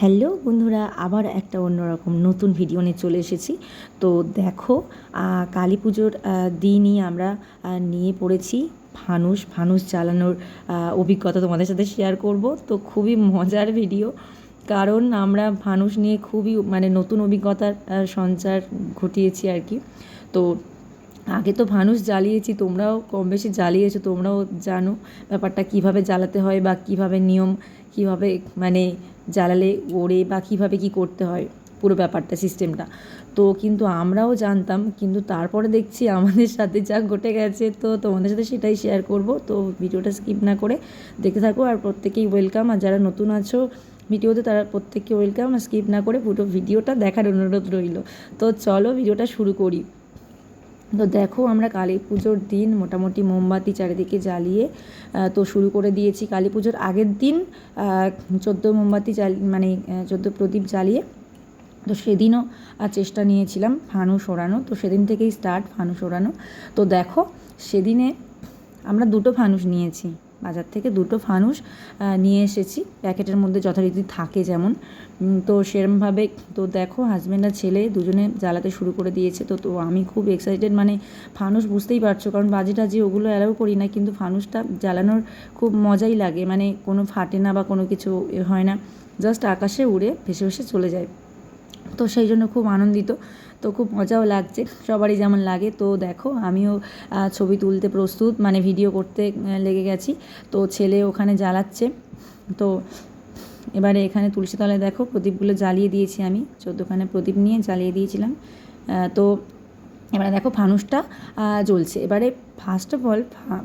Hello বন্ধুরা আবার একটা অন্যরকম নতুন ভিডিও নিয়ে চলে এসেছি। তো দেখো কালী পুজোর দিনই আমরা নিয়ে পড়েছি ফানুস ফানুস আহ, অভিজ্ঞতা তোমাদের সাথে শেয়ার করব। তো খুবই মজার ভিডিও কারণ আমরা ফানুস নিয়ে খুবই মানে নতুন অভিজ্ঞতার সঞ্চার ঘটিয়েছি আর কি। তো আগে তো ফানুস জ্বালিয়েছি, তোমরাও কম বেশি জ্বালিয়েছো, তোমরাও জানো ব্যাপারটা কীভাবে জ্বালাতে হয় বা কীভাবে নিয়ম, কীভাবে মানে জ্বালালে ওড়ে বা কীভাবে কি করতে হয়, পুরো ব্যাপারটা, সিস্টেমটা। তো কিন্তু আমরাও জানতাম, কিন্তু তারপরে দেখছি আমাদের সাথে যা ঘটে গেছে, তো তোমাদের সাথে সেটাই শেয়ার করব। তো ভিডিওটা স্কিপ না করে দেখতে থাকো আর প্রত্যেকেই ওয়েলকাম আর যারা নতুন আছো ভিডিওতে তারা প্রত্যেককে ওয়েলকাম আর স্কিপ না করে পুরো ভিডিওটা দেখার অনুরোধ রইল। তো চলো ভিডিওটা শুরু করি। তো দেখো আমরা কালী পুজোর দিন মোটামুটি মোমবাতি চারিদিকে জ্বালিয়ে তো শুরু করে দিয়েছি কালী পুজোর আগের দিন চোদ্দ মোমবাতি জ্বালি মানে চোদ্দ প্রদীপ জ্বালিয়ে, তো সেদিনও চেষ্টা নিয়েছিলাম ফানু সরানো, তো সেদিন থেকেই স্টার্ট ফানু সরানো। তো দেখো, সেদিনে আমরা দুটো ফানুস নিয়েছি। বাজার থেকে দুটো ফানুস নিয়ে এসেছি। প্যাকেটের মধ্যে যথারীতি থাকে যেমন। তো সেরমভাবে তো দেখো হাজব্যান্ড আর ছেলে দুজনে জ্বালাতে শুরু করে দিয়েছে। তো তো আমি খুব এক্সাইটেড মানে ফানুস বুঝতেই পারছ, কারণ বাজি টাজি ওগুলো অ্যালাউ করি না, কিন্তু ফানুসটা জ্বালানোর খুব মজাই লাগে। মানে কোনো ফাটে না বা কোনো কিছু হয় না। জাস্ট আকাশে উড়ে ভেসে ভেসে চলে যায়। তো সেই জন্য খুব আনন্দিত, তো খুব মজাও লাগছে। সবারই যেমন লাগে, তো দেখো আমিও ছবি তুলতে প্রস্তুত মানে ভিডিও করতে লেগে গেছি। তো ছেলে ওখানে জ্বালাচ্ছে, তো এবারে এখানে তুলসী তলায় দেখো প্রদীপগুলো জ্বালিয়ে দিয়েছি আমি। চোদ্দোখানে প্রদীপ নিয়ে জ্বালিয়ে দিয়েছিলাম। তো এবারে দেখো ফানুসটা জ্বলছে। এবারে ফার্স্ট অফ অল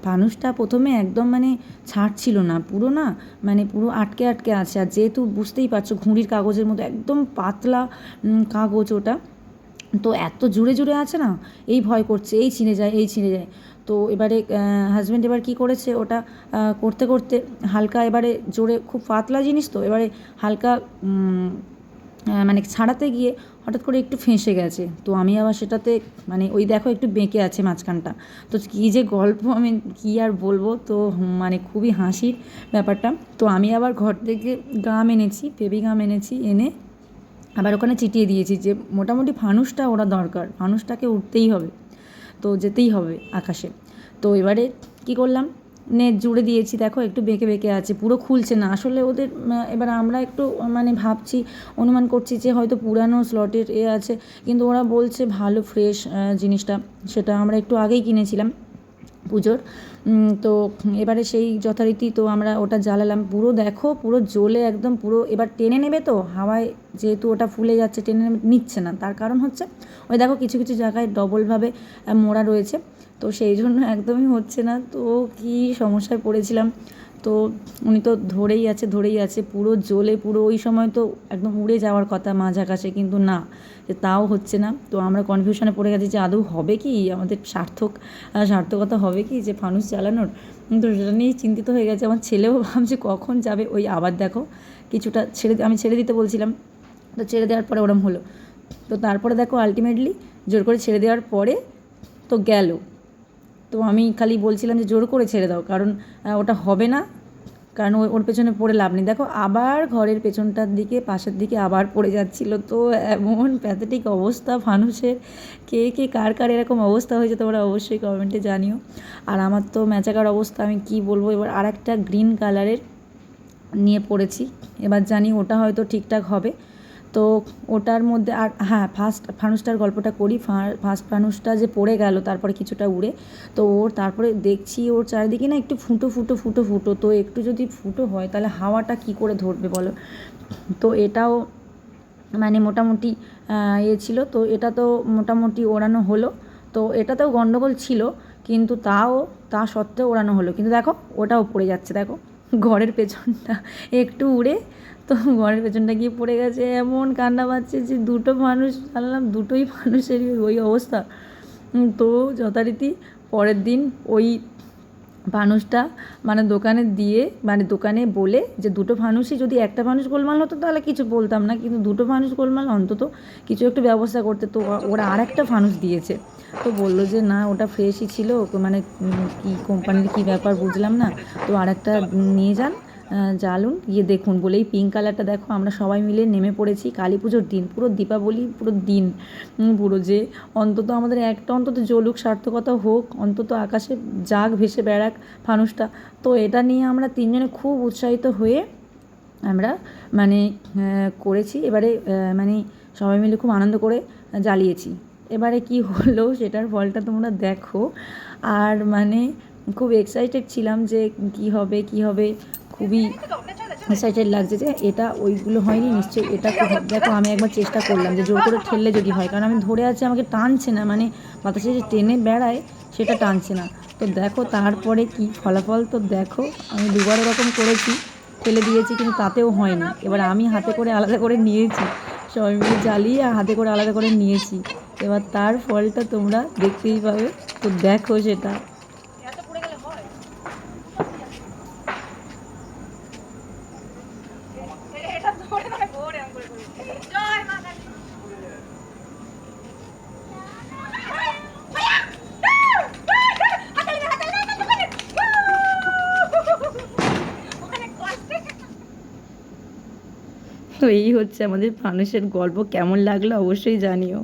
ফানুসটা প্রথমে একদম মানে ছাড়ছিল না, পুরো না মানে পুরো আটকে আটকে আছে। আর যেহেতু বুঝতেই পারছ ঘুড়ির কাগজের মতো একদম পাতলা কাগজ ওটা, তো এত জুড়ে জুড়ে আছে না, এই ভয় করছে, এই ছিঁড়ে যায়, এই ছিঁড়ে যায়। তো এবারে হাজব্যান্ড এবার কি করেছে, ওটা করতে করতে হালকা এবারে জোরে খুব পাতলা জিনিস তো, এবারে হালকা মানে ছাড়াতে গিয়ে হঠাৎ করে একটু ফেঁসে গেছে। তো আমি আবার সেটাতে মানে ওই দেখো একটু বেঁকে আছে মাঝখানটা। তো কী যে গল্প আমি কী আর বলব? তো মানে খুবই হাসির ব্যাপারটা। তো আমি আবার ঘর থেকে গাম এনেছি, বেবি গাম এনেছি, এনে আবার ওখানে চিটিয়ে দিয়েছি যে মোটামুটি ফানুসটা ওরা দরকার। ফানুসটাকে উঠতেই হবে। তো যেতেই হবে আকাশে। তো এবারে কি করলাম? নেট জুড়ে দিয়েছি, দেখো একটু বেঁকে বেঁকে আছে, পুরো খুলছে না। আসলে ওদের এবার আমরা একটু মানে ভাবছি, অনুমান করছি যে হয়তো পুরানো স্লটের এ আছে, কিন্তু ওরা বলছে ভালো ফ্রেশ জিনিসটা, সেটা আমরা একটু আগেই কিনেছিলাম পুজোর। তো এবারে সেই যথারীতি তো আমরা ওটা জ্বালালাম। পুরো দেখো, পুরো জ্বলে একদম, পুরো, এবার টেনে নেবে তো? হাওয়ায় যেহেতু ওটা ফুলে যাচ্ছে, টেনে নিচ্ছে না। তার কারণ হচ্ছে, ওই দেখো কিছু কিছু জায়গায় ডবলভাবে মোড়া রয়েছে। তো সেই জন্য একদমই হচ্ছে না। তো কি সমস্যায় পড়েছিলাম? তো উনি তো ধরেই আছে ধরেই আছে, পুরো জ্বলে, পুরো ওই সময় তো একদম উড়ে যাওয়ার কথা মাঝ আকাশে, কিন্তু না, যে তাও হচ্ছে না। তো আমরা কনফিউশনে পড়ে গেছি যে আদৌ হবে কি? আমাদের সার্থক সার্থকতা হবে কি যে ফানুস চালানোর তো সেটা নিয়েই চিন্তিত হয়ে গেছে। আমার ছেলেও ভাবছে কখন যাবে? ওই আবার দেখো, কিছুটা ছেড়ে আমি ছেড়ে দিতে বলছিলাম। তো ছেড়ে দেওয়ার পরে ওরম হলো। তো তারপরে দেখো আলটিমেটলি জোর করে ছেড়ে দেওয়ার পরে তো গেল। তো আমি খালি বলছিলাম যে জোর করে ছেড়ে দাও, কারণ ওটা হবে না। কারণ ওর- পেছনে পড়ে লাভ নেই। দেখো, আবার ঘরের পেছনটার দিকে, পাশের দিকে আবার পড়ে যাচ্ছিল। তো এমন প্যাথেটিক অবস্থা মানুষের। কে কে, কার কার এরকম অবস্থা হয়েছে তোমরা অবশ্যই কমেন্টে জানিও। আর আমার তো ম্যাচাকার অবস্থা, আমি কি বলব? এবার আর একটা গ্রিন কালারের নিয়ে পড়েছি। এবার জানি ওটা হয়তো ঠিকঠাক হবে। তো ওটার মধ্যে আর হ্যাঁ ফার্স্ট ফানুসটার গল্পটা করি ফার্স্ট ফানুসটা যে পড়ে গেল, তারপরে কিছুটা উড়ে, তো ওর তারপরে দেখছি ওর চারিদিকে না একটু ফুটো ফুটো ফুটো ফুটো, তো একটু যদি ফুটো হয়, তাহলে হাওয়াটা কি করে ধরবে বলো? তো এটাও মানে মোটামুটি ইয়ে ছিল, তো এটা তো মোটামুটি ওড়ানো হলো, তো এটাতেও গণ্ডগোল ছিল, কিন্তু তাও, তা সত্ত্বেও ওড়ানো হলো। কিন্তু দেখো, ওটাও পড়ে যাচ্ছে, দেখো, ঘরের পেছনটা একটু উড়ে তো ঘরের পেছনটা গিয়ে পড়ে গেছে, এমন কান্না পাচ্ছে যে দুটো মানুষ, জানলাম দুটোই মানুষেরই ওই অবস্থা। তো যথারীতি পরের দিন ওই ফানুসটা মানে দোকানে দিয়ে মানে দোকানে বলে যে দুটো ফানুসই যদি একটা ফানুস গোলমাল হতো তাহলে কিছু বলতাম না, কিন্তু দুটো ফানুস গোলমাল অন্তত কিছু একটু ব্যবস্থা করতে। তো ওরা আর একটা ফানুস দিয়েছে। তো বলল যে না, ওটা ফ্রেশই ছিল মানে কি কোম্পানির কী ব্যাপার বুঝলাম না। তো আর একটা নিয়ে যান জ্বালুন। গিয়ে দেখুন, বলে এই পিঙ্ক কালারটা দেখো, আমরা সবাই মিলে নেমে পড়েছি। কালী পুজোর দিন, পুরো দীপাবলি, পুরো দিন পুরো যে অন্তত আমাদের একটা অন্তত জ্বলুক, সার্থকতা হোক, অন্তত আকাশে জাগ ভেসে বেড়াক ফানুসটা তো এটা নিয়ে আমরা তিনজনে খুব উৎসাহিত হয়ে আমরা মানে করেছি। এবারে মানে সবাই মিলে খুব আনন্দ করে জ্বালিয়েছি। এবারে কি হলো, সেটার ফলটা তোমরা দেখো। আর মানে খুব এক্সাইটেড ছিলাম যে কি হবে কি হবে খুবই এক্সাইটেড লাগছে যে এটা ওইগুলো হয়নি, নিশ্চয়ই এটা দেখো আমি একবার চেষ্টা করলাম যে জোর করে ঠেললে যদি হয়, কারণ আমি ধরে আছি আমাকে টানছে না মানে বাতাসে যে টেনে বেড়ায় সেটা টানছে না। তো দেখো তারপরে কি ফলাফল তো দেখো, আমি দুবার এরকম করেছি ফেলে দিয়েছি কিন্তু তাতেও হয়নি। এবার আমি হাতে করে আলাদা করে নিয়েছি, সবাই মিলে জ্বালিয়ে হাতে করে আলাদা করে নিয়েছি। এবার তার ফলটা তোমরা দেখতেই পাবে, তো দেখো সেটা। তো এই হচ্ছে আমাদের মানুষের গল্প। কেমন লাগল অবশ্যই জানিও।